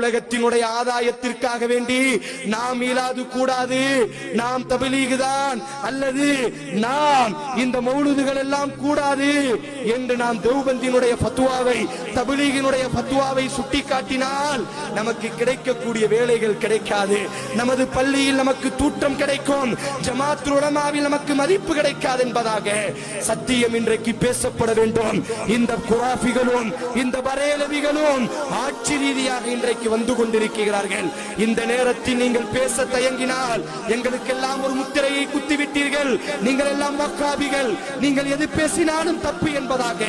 உலகத்தினுடைய ஆதாயத்திற்காக வேண்டி நாம் இயலாது கூடாது. நாம் தபிலீகு தான். அல்லது நாம் இந்த மௌலுதுகள் எல்லாம் கூடாது என்று நாம் தேவ்பந்தினுடைய பத்துவாவை தபிலீகினுடைய பத்துவாவை சுட்டிக்காட்டினால் நமக்கு கிடைக்கக்கூடிய வேலைகள் கிடைக்காது. நமது பள்ளியில் நமக்கு தூற்றம் கிடைக்கும். ஜமாத் உலமாவில் நமக்கு மதிப்பு கிடைக்காது என்பதாக சத்தியம் இன்றைக்கு பேசப்பட வேண்டும். இந்த குராஃபிகளும் இந்த வரையலவிகளும் ஆட்சி ரீதியாக இன்றைக்கு வந்து கொண்டிருக்கிறார்கள். இந்த நேரத்தில் நீங்கள் பேச தயங்கினால் எங்களுக்கெல்லாம் ஒரு முத்திரையை குத்திவிட்டீர்கள். நீங்கள் எல்லாம் வக்காபிகள். நீங்கள் எது பேசினாலும் தப்பு என்பதாக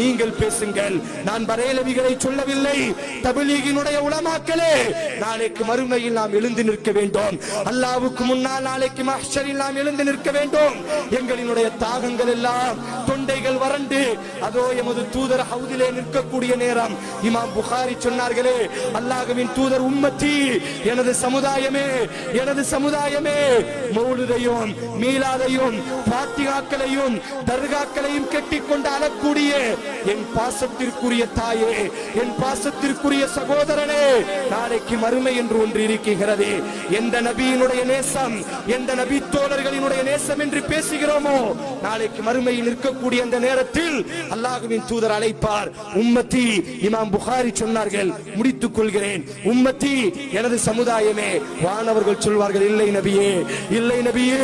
நீங்கள் பேசுங்கள். நான் பரேலவிகளை சொல்லவில்லை. தபிலீகினுடைய உளமாக்கலே. நாளைக்கு மறுமையில் நாம் எழுந்து நிற்க வேண்டும். அல்லாவுக்கு முன்னால் நாளைக்கு மஹ்ஷரில் நாம் எழுந்து நிற்க வேண்டும். எங்களினுடைய தாகங்கள் எல்லாம் தொண்டைகள் வறண்டு அதோ எமது தூதர் ஹவுதிலே நிற்கக்கூடிய நேரம். இமாம் புகாரி சொன்னார்களே அல்லாஹ்வின் தூதர் உம்மத்தி எனது சமுதாயமே எனது சமுதாயமே. மௌலுதையும் மீலாதையும் பாத்திகாக்களையும் தர்காக்களையும் கெட்டிக்கொண்டு அழக்கூடிய என் பாசத்திற்குரிய தாயே என் பாசத்திற்குரிய சகோதரனே நாளைக்கு மறுமை என்று ஒன்று இருக்கிறது. எந்த நபியினுடைய நேசம் எந்த நபி தோழர்களினுடைய நேசம் என்று பேசுகிறோமோ நாளைக்கு மறுமையில் நிற்கக்கூடிய அந்த நேரத்தில் அல்லாஹுவின் தூதர் அழைப்பார். உம்மத்தி இமாம் புகாரி சொன்னார்கள் முடித்துக் கொள்கிறேன். உம்மத்தி எனது சமுதாயமே வானவர்கள் சொல்வார்கள் இல்லை நபியே இல்லை நபியே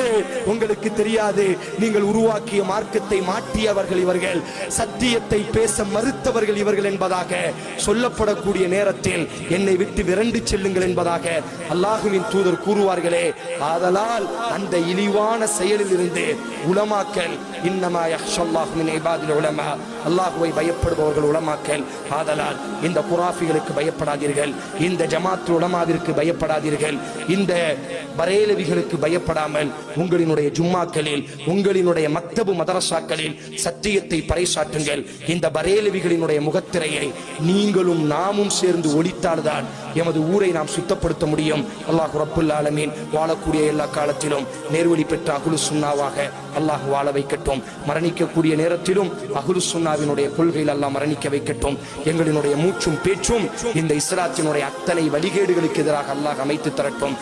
உங்களுக்கு தெரியாது. நீங்கள் உருவாக்கிய மார்க்கத்தை மாற்றியவர்கள் இவர்கள். சத்தியத்தை பேச மறுத்தவர்கள் இவர்கள் என்பதாக சொல்லப்படக்கூடிய நேரத்தில் என்னை விட்டு விரண்டு செல்லுங்கள் என்பதாக அல்லாஹுவின் தூதர் கூறுவார்களே. ஆதலால் அந்த இழிவான செயலில் இருந்து உலமாக்கல் இன்னமா யஹ்ஷல்லாஹு மின் இபாதில் உலமா. அல்லாஹுவை பயப்படுபவர்கள் உலமாக்கல் ஆதலால் இந்த குராஃபிகளுக்கு பயப்படாதீர்கள். இந்த ஜமாத் உலமாவிற்கு பயப்படாதீர்கள். இந்த பரேலவிகளுக்கு பயப்படாமல் உங்களினுடைய ஜும்மாக்களில் உங்களினுடைய மத்தபு மதரசாக்களில் சத்தியத்தை பறைசாற்றுங்கள். இந்த பரேலவிகளினுடைய முகத்திரையை நீங்களும் நாமும் சேர்ந்து ஒழித்தால்தான் எமது ஊரை நாம் சுத்தப்படுத்த முடியும். அல்லாஹ் ரப்புல் ஆலமீன் வாழக்கூடிய எல்லா காலத்திலும் நேர்வழி பெற்ற அகுலு சுண்ணாவாக அல்லாஹ் வாழ வைக்கட்டும். மரணிக்கக்கூடிய நேரத்திலும் அகுலு சுன்னாவினுடைய கொள்கையில் அல்லாஹ் மரணிக்க வைக்கட்டும். எங்களினுடைய மூச்சும் பேச்சும் இந்த இஸ்லாத்தினுடைய அத்தனை வழிகேடுகளுக்கு எதிராக அல்லாஹ் அமைத்து தரட்டும்.